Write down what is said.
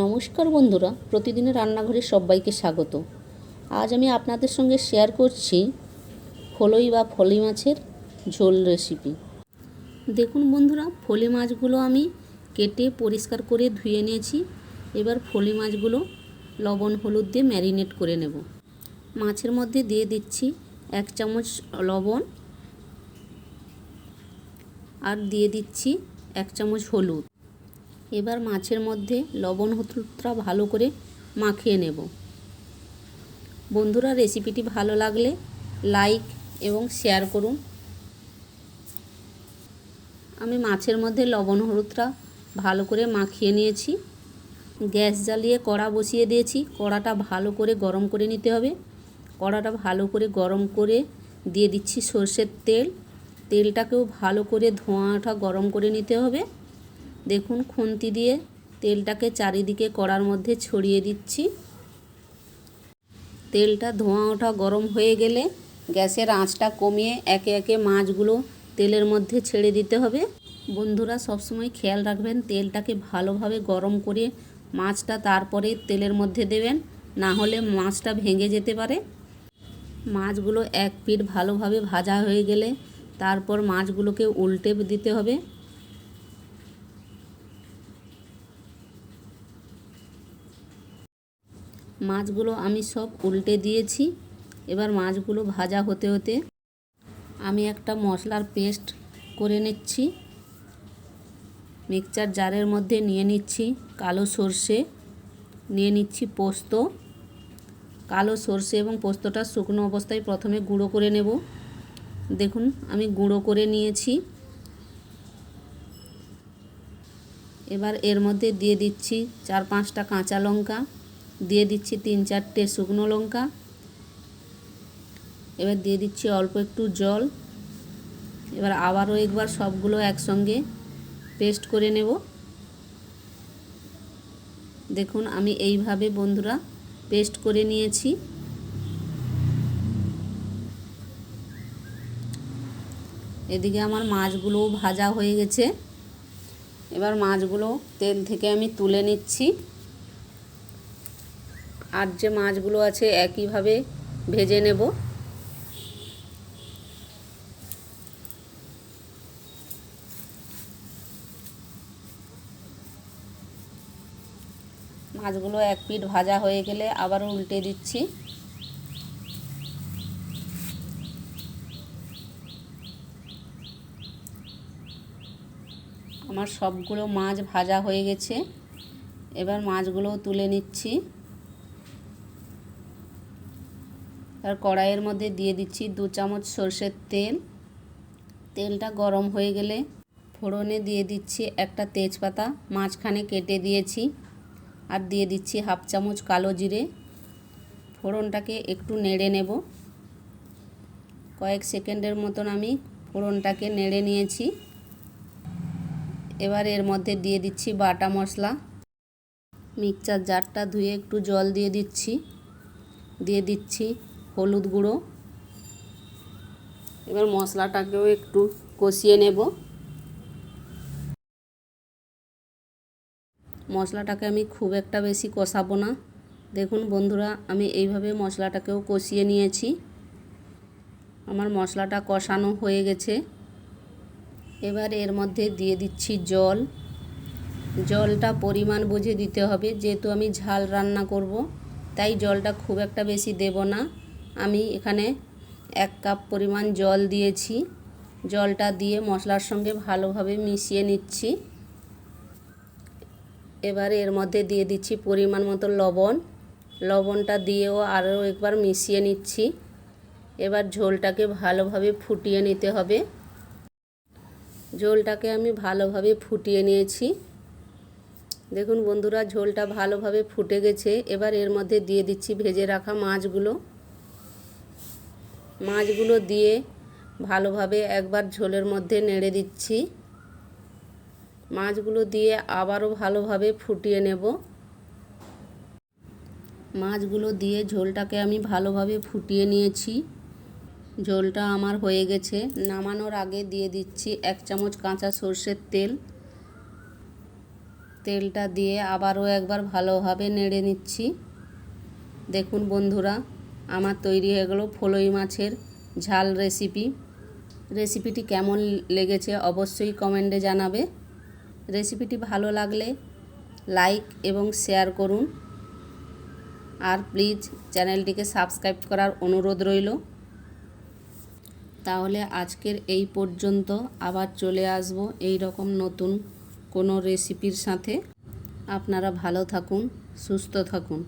নমস্কার বন্ধুরা প্রতিদিনের রান্নাঘরে সবাইকে স্বাগত। আজ আমি আপনাদের সঙ্গে শেয়ার করছি ফলই বা ফলি মাছের ঝোল রেসিপি দেখুন বন্ধুরা, ফলি মাছগুলো আমি কেটে পরিষ্কার করে ধুয়ে নিয়েছি। এবার ফলি মাছগুলো লবণ হলুদ দিয়ে ম্যারিনেট করে নেব। মাছের মধ্যে দিয়ে দিচ্ছি এক চামচ লবণ আর দিয়ে দিচ্ছি এক চামচ হলুদ। এবার মাছের মধ্যে লবণ হলুদটা ভালো করে মাখিয়ে নেব। বন্ধুরা, রেসিপিটি ভালো লাগলে লাইক এবং শেয়ার করুন। আমি মাছের মধ্যে লবণ হলুদটা ভালো করে মাখিয়ে নিয়েছি। গ্যাস জ্বালিয়ে কড়া বসিয়ে দিয়েছি। কড়াটা ভালো করে গরম করে নিতে হবে। কড়াটা ভালো করে গরম করে দিয়ে দিচ্ছি সর্ষের তেল। তেলটাকেও ভালো করে ধোঁয়াটা গরম করে নিতে হবে। দেখুন খুন্তি দিয়ে তেলটাকে চারিদিকে কড়ার মধ্যে ছড়িয়ে দিচ্ছি। তেলটা ধোঁয়া ওঠা গরম হয়ে গেলে গ্যাসের আঁচটা কমিয়ে একে একে মাছগুলো তেলের মধ্যে ছেড়ে দিতে হবে। বন্ধুরা, সবসময় খেয়াল রাখবেন, তেলটাকে ভালোভাবে গরম করে মাছটা তারপরে তেলের মধ্যে দেবেন, না হলে মাছটা ভেঙে যেতে পারে। মাছগুলো এক পিঠ ভালোভাবে ভাজা হয়ে গেলে তারপর মাছগুলোকে উল্টে দিতে হবে। মাছগুলো আমি সব উল্টে দিয়েছি। এবার মাছগুলো ভাজা হতে হতে আমি একটা মশলার পেস্ট করে নিচ্ছি। মিক্সচার জারের মধ্যে নিয়ে নিচ্ছি কালো সর্ষে, নিয়ে নিচ্ছি পোস্ত। কালো সর্ষে এবং পোস্তটা শুকনো অবস্থায় প্রথমে গুঁড়ো করে নেব। দেখুন, আমি গুঁড়ো করে নিয়েছি। এবার এর মধ্যে দিয়ে দিচ্ছি চার পাঁচটা কাঁচা লঙ্কা। দিয়ে দিচ্ছি তিন চারটে শুকনো লঙ্কা। এবার দিয়ে দিচ্ছি অল্প একটু জল। এবার আবারও একবার সবগুলো একসঙ্গে পেস্ট করে নেব। দেখুন, আমি এইভাবে বন্ধুরা পেস্ট করে নিয়েছি। এদিকে আমার মাছগুলোও ভাজা হয়ে গেছে। এবার মাছগুলো তেল থেকে আমি তুলে নিচ্ছি। আর যে মাছগুলো আছে একইভাবে ভেজে নেব। মাছগুলো এক পিঠ ভাজা হয়ে গেলে আবারও উল্টে দিচ্ছি। আমার সবগুলো মাছ ভাজা হয়ে গেছে। এবার মাছগুলোও তুলে নিচ্ছি। আর কড়াইয়ের মধ্যে দিয়ে দিচ্ছি দু চামচ সর্ষের তেল। তেলটা গরম হয়ে গেলে ফোড়নে দিয়ে দিচ্ছি একটা তেজপাতা, মাঝখানে কেটে দিয়েছি আর দিয়ে দিচ্ছি হাফ চামচ কালো জিরে। ফোড়নটাকে একটু নেড়ে নেব। কয়েক সেকেন্ডের মতন আমি ফোড়নটাকে নেড়ে নিয়েছি। এবার এর মধ্যে দিয়ে দিচ্ছি বাটা মশলা। মিক্সচার জারটা ধুয়ে একটু জল দিয়ে দিচ্ছি। দিয়ে দিচ্ছি হলুদ গুঁড়ো। এবার মশলাটাকেও একটু কষিয়ে নেব। মশলাটাকে আমি খুব একটা বেশি কষাবো না। দেখুন বন্ধুরা, আমি এইভাবে মশলাটাকেও কষিয়ে নিয়েছি। আমার মশলাটা কষানো হয়ে গেছে। এবার এর মধ্যে দিয়ে দিচ্ছি জল। জলটা পরিমাণ বুঝে দিতে হবে, যেহেতু আমি ঝাল রান্না করব, তাই জলটা খুব একটা বেশি দেব না। আমি এখানে এক কাপ পরিমাণ জল দিয়েছি। জলটা দিয়ে মশলার সঙ্গে ভালোভাবে মিশিয়ে নিচ্ছি। এবার এর মধ্যে দিয়ে দিচ্ছি পরিমাণ মতো লবণ। লবণটা দিয়েও আরও একবার মিশিয়ে নিচ্ছি। এবার ঝোলটাকে ভালোভাবে ফুটিয়ে নিতে হবে। ঝোলটাকে আমি ভালোভাবে ফুটিয়ে নিয়েছি। দেখুন বন্ধুরা, ঝোলটা ভালোভাবে ফুটে গেছে। এবার এর মধ্যে দিয়ে দিচ্ছি ভেজে রাখা মাছগুলো। মাছগুলো দিয়ে ভালোভাবে একবার ঝোলের মধ্যে নেড়ে দিচ্ছি। মাছগুলো দিয়ে আবারও ভালোভাবে ফুটিয়ে নেব। মাছগুলো দিয়ে ঝোলটাকে আমি ভালোভাবে ফুটিয়ে নিয়েছি। ঝোলটা আমার হয়ে গেছে। নামানোর আগে দিয়ে দিচ্ছি এক চামচ কাঁচা সর্ষের তেল। তেলটা দিয়ে আবারও একবার ভালোভাবে নেড়ে নিচ্ছি। দেখুন বন্ধুরা আমার তৈরি হয়ে গেলো ফলই মাছের ঝাল রেসিপি রেসিপিটি কেমন লেগেছে অবশ্যই কমেন্টে জানাবে। রেসিপিটি ভালো লাগলে লাইক এবং শেয়ার করুন। আর প্লিজ চ্যানেলটিকে সাবস্ক্রাইব করার অনুরোধ রইল। তাহলে আজকের এই পর্যন্ত আবার চলে আসব এই রকম নতুন কোনো রেসিপির সাথে। আপনারা ভালো থাকুন, সুস্থ থাকুন।